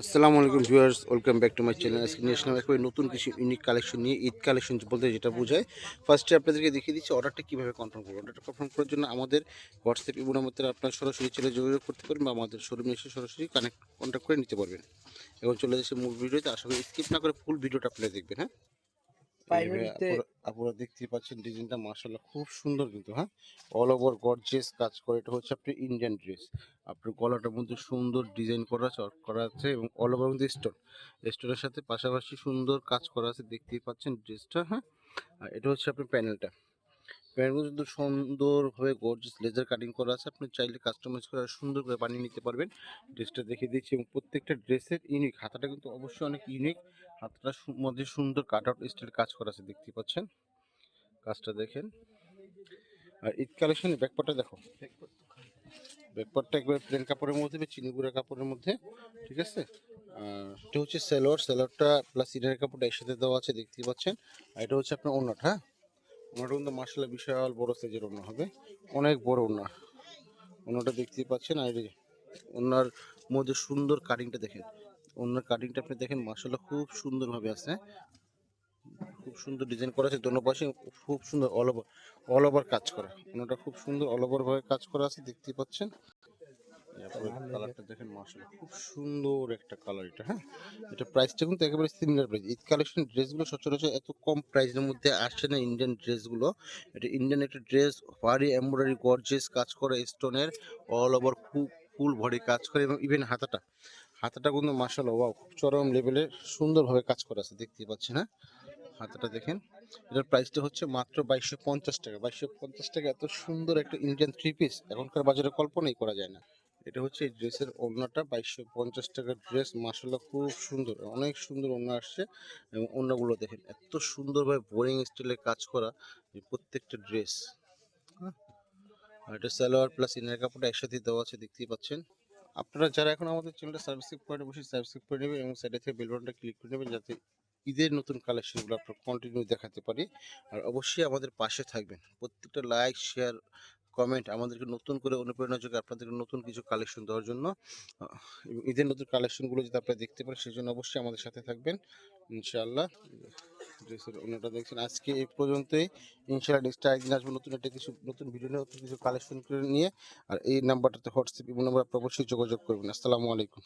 আসসালামু আলাইকুম viewers, welcome back to my channel. আজকে নিয়ে আসলাম একেবারে নতুন কিছু ইউনিক কালেকশন নিয়ে, ঈদ কালেকশন বলতে যেটা বোঝায়। ফার্স্টে আপনাদেরকে দেখিয়ে দিচ্ছি অর্ডারটা কীভাবে কনফার্ম করব। অর্ডারটা কনফার্ম করার জন্য আমাদের হোয়াটসঅ্যাপ ইমো মধ্যে আপনারা সরাসরি চলে যোগাযোগ করতে পারেন বা আমাদের শোরুমে এসে সরাসরি কানেক্ট কন্ট্যাক্ট করে নিতে পারবেন। এখন চলে যাচ্ছে মূল ভিডিওতে। আশা করি স্কিপ না করে ফুল ভিডিওটা আপনারা দেখবেন হ্যাঁ? পাইকারিতে আপনারা- দেখতে পাচ্ছেন ডিজাইনটা মার্শাল্লাহ খুব সুন্দর কিন্তু হ্যাঁ? অল ওভার গর্জিয়াস কাজ করে এটা হচ্ছে আপনার ইন্ডিয়ান ড্রেস আপনার গলাটার মধ্যে সুন্দর ডিজাইন করা আছে করা আছে এবং অল ওভার মধ্যে স্টোন স্টোনের সাথে পাশাপাশি সুন্দর কাজ করা আছে দেখতেই পাচ্ছেন ড্রেসটা হ্যাঁ? আর এটা হচ্ছে আপনার প্যানেলটা প্যানেলগুলো কিন্তু সুন্দরভাবে গর্জিয়াস লেজার কাটিং করা আছে। আপনি চাইলে কাস্টমাইজ করে আরও সুন্দর করে বানিয়ে নিতে পারবেন। ড্রেসটা দেখিয়ে দিচ্ছি এবং প্রত্যেকটা ড্রেসের ইউনিক হাতাটা কিন্তু অবশ্যই অনেক ইউনিক হাতটা মধ্যে সুন্দর কাট আউট স্টাইল কাজ করা আছে, দেখতে পাচ্ছেন? কাজটা দেখেন। আর ঈদ কালেকশনের ব্যাকপারটা দেখো। ব্যাকপারটা একবার প্লেন কাপড়ের মধ্যে বা চিনি গুঁড়া কাপড়ের মধ্যে, ঠিক আছে? এটা হচ্ছে সেলোয়ার। সেলোয়ারটা প্লাস ইনারের কাপড়টা একসাথে দেওয়া আছে, দেখতে পাচ্ছেন? আর এটা হচ্ছে আপনার ওনাটা হ্যাঁ? ওনাটা কিন্তু মার্শাল্লাহ বিশাল বড় সাইজের ওনা হবে। অনেক বড় ওনা ওনাটা দেখতেই পাচ্ছেন, আর ওনার মধ্যে সুন্দর কাটিংটা দেখেন। ওনার কাটিংটা আপনি দেখেন, মার্শাল্লাহ খুব সুন্দরভাবে আছে? খুব সুন্দর ডিজাইন করা আছে, দোনো পাশে খুব সুন্দর অল ওভার অল ওভার কাজ করা। ওনাটা খুব সুন্দর অল ওভারভাবে কাজ করা আছে, দেখতেই পাচ্ছেন। কালারটা দেখেন মার্শাল্লাহ খুব সুন্দর একটা কালার এটা হ্যাঁ? এটা প্রাইসটা কিন্তু একেবারে সিমিলার প্রাইস ঈদ কালেকশন ড্রেসগুলো সচরাচর এত কম প্রাইসের মধ্যে আসছে না ইন্ডিয়ান ড্রেসগুলো এটা ইন্ডিয়ান একটা ড্রেস ভারী এমব্রয়ডারি গর্জেস কাজ করে স্টোনের অল ওভার খুব ফুল ভরি কাজ করে এবং ইভেন হাতাটা। হাতাটা কিন্তু মার্শাল ওয়াও খুব চরম লেভেলের সুন্দরভাবে কাজ করা আছে দেখতেই পাচ্ছেন হ্যাঁ? হাতাটা দেখেন এটার প্রাইসটা হচ্ছে মাত্র বাইশশো পঞ্চাশ টাকা। বাইশশো পঞ্চাশ টাকা এত সুন্দর একটা ইন্ডিয়ান থ্রি পিস এখনকার বাজারে কল্পনাই করা যায় না। এটা হচ্ছে এই ড্রেসের ওড়নাটা বাইশশো পঞ্চাশ টাকার ড্রেস মার্শাল্লাহ খুব সুন্দর, অনেক সুন্দর ওড়না আসছে এবং ওড়নাগুলো দেখেন এত সুন্দরভাবে বোরিং স্টাইলের কাজ করা প্রত্যেকটা ড্রেস। আর এটা সালোয়ার প্লাস ইনার কাপড়টা একসাথে দেওয়া আছে, দেখতেই পাচ্ছেন। আপনারা যারা এখন আমাদের চ্যানেলটা সাবস্ক্রাইব করে বসে সাবস্ক্রাইব করে নেবেন এবং সাইডে থেকে বেল বাটনটা ক্লিক করে নেবেন যাতে ঈদের নতুন কালেকশনগুলো আপনার কন্টিনিউ দেখাতে পারি। আর অবশ্যই আমাদের পাশে থাকবেন। প্রত্যেকটা লাইক শেয়ার কমেন্ট আমাদেরকে নতুন করে অনুপ্রেরণা যোগে আপনাদেরকে নতুন কিছু কালেকশন দেওয়ার জন্য ঈদের নতুন কালেকশনগুলো যদি আপনারা দেখতে পারেন সেই জন্য অবশ্যই আমাদের সাথে থাকবেন। ইনশাআল্লাহ। অন্যটা দেখছেন। আজকে এই পর্যন্তই। ইনশাআল্লাহ নেক্সট একদিন আসব নতুন একটা কিছু, নতুন ভিডিও নিয়ে, নতুন কিছু কালেকশন করে নিয়ে। আর এই নাম্বারটাতে হোয়াটসঅ্যাপ ইমো নাম্বার অবশ্যই যোগাযোগ করবেন। আসসালামু আলাইকুম।